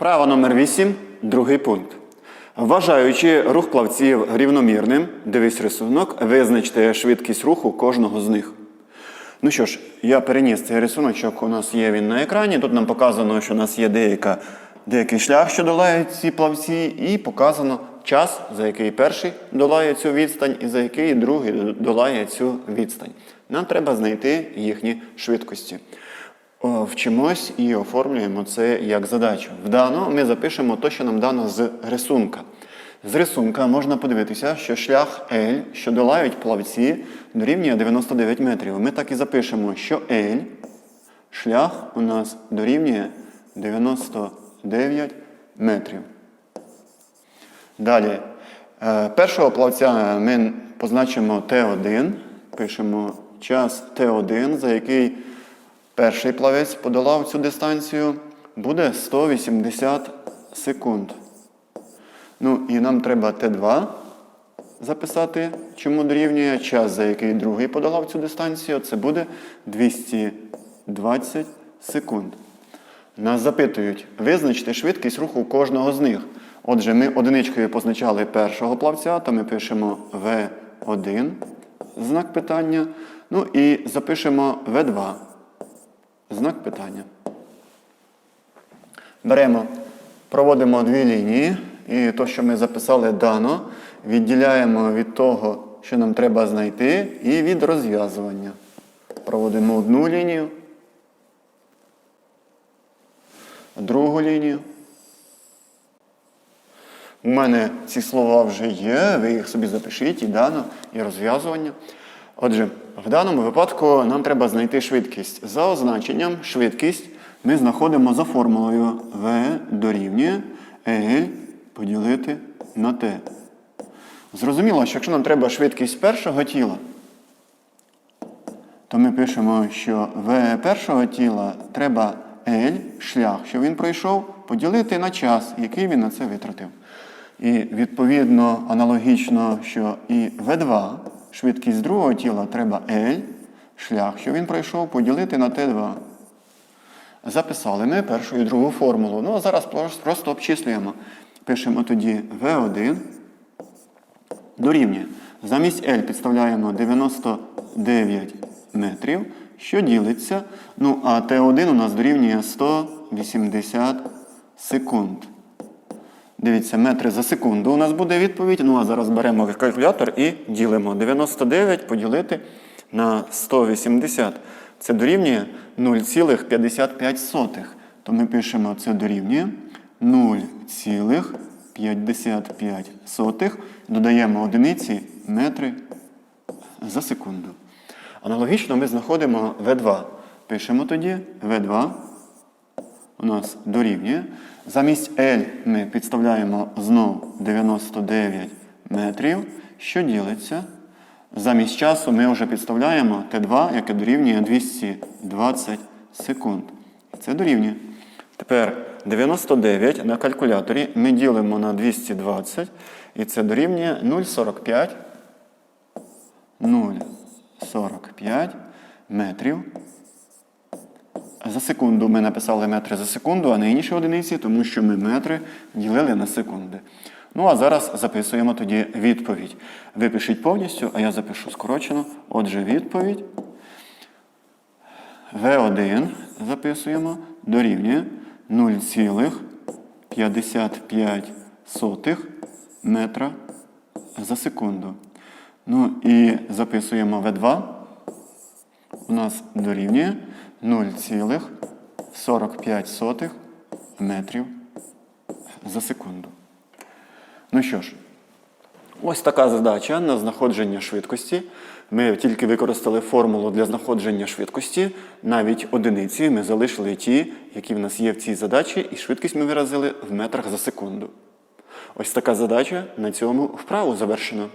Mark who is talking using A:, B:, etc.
A: Вправа номер 8, другий пункт. Вважаючи рух плавців рівномірним, дивись рисунок, визначте швидкість руху кожного з них. Ну що ж, я переніс цей рисуночок, у нас є він на екрані. Тут нам показано, що у нас є деяка, деякий шлях, що долають ці плавці, і показано час, за який перший долає цю відстань, і за який другий долає цю відстань. Нам треба знайти їхні швидкості. О, Вчимось і оформлюємо це як задачу. Вдано ми запишемо те, що нам дано з рисунка. З рисунка можна подивитися, що шлях L, що долають плавці, дорівнює 99 метрів. Ми так і запишемо, що L, шлях у нас дорівнює 99 метрів. Далі. е, Першого плавця ми позначимо Т1, пишемо час Т1, за який перший плавець подолав цю дистанцію, буде 180 секунд. Ну і нам треба Т2 записати, чому дорівнює час, за який другий подолав цю дистанцію, це буде 220 секунд. Нас запитують, визначте швидкість руху кожного з них. Отже, ми одиничкою позначали першого плавця, то ми пишемо В1, знак питання. Ну і запишемо В2, знак питання. Беремо, проводимо дві лінії, і то, що ми записали дано, відділяємо від того, що нам треба знайти, і від розв'язування. Проводимо одну лінію, другу лінію. У мене ці слова вже є, ви їх собі запишіть і дано, і розв'язування. Отже, в даному випадку нам треба знайти швидкість. За означенням швидкість ми знаходимо за формулою V дорівнює L поділити на T. Зрозуміло, що якщо нам треба швидкість першого тіла, то ми пишемо, що В першого тіла треба L, шлях, що він пройшов, поділити на час, який він на це витратив. І відповідно аналогічно, що і В2, швидкість другого тіла треба L, шлях, що він пройшов, поділити на Т2. Записали ми першу і другу формулу. Ну, а зараз просто- обчислюємо. Пишемо тоді В1 дорівнює. Замість L підставляємо 99 метрів, що ділиться. Ну, а Т1 у нас дорівнює 180 секунд. Дивіться, метри за секунду у нас буде відповідь. Ну а зараз беремо калькулятор і ділимо. 99 поділити на 180. Це дорівнює 0,55. То ми пишемо це дорівнює 0,55. Додаємо одиниці метри за секунду. Аналогічно ми знаходимо В2. Пишемо тоді В2 у нас дорівнює. Замість L ми підставляємо знову 99 метрів, що ділиться. Замість часу ми вже підставляємо Т2, яке дорівнює 220 секунд. Це дорівнює. Тепер 99 на калькуляторі ми ділимо на 220, і це дорівнює 0,45 0,45 метрів за секунду ми написали метри за секунду, а не інші одиниці, тому що ми метри ділили на секунди. Ну а зараз записуємо тоді відповідь. Ви пишіть повністю, а я запишу скорочено. Отже, відповідь. В1 записуємо дорівнює 0,55 метра за секунду. Ну і записуємо В2 у нас дорівнює 0,45 метрів за секунду. Ну що ж, ось така задача на знаходження швидкості. Ми тільки використали формулу для знаходження швидкості, навіть одиниці ми залишили ті, які в нас є в цій задачі, і швидкість ми виразили в метрах за секунду. Ось така задача на цьому вправу завершена.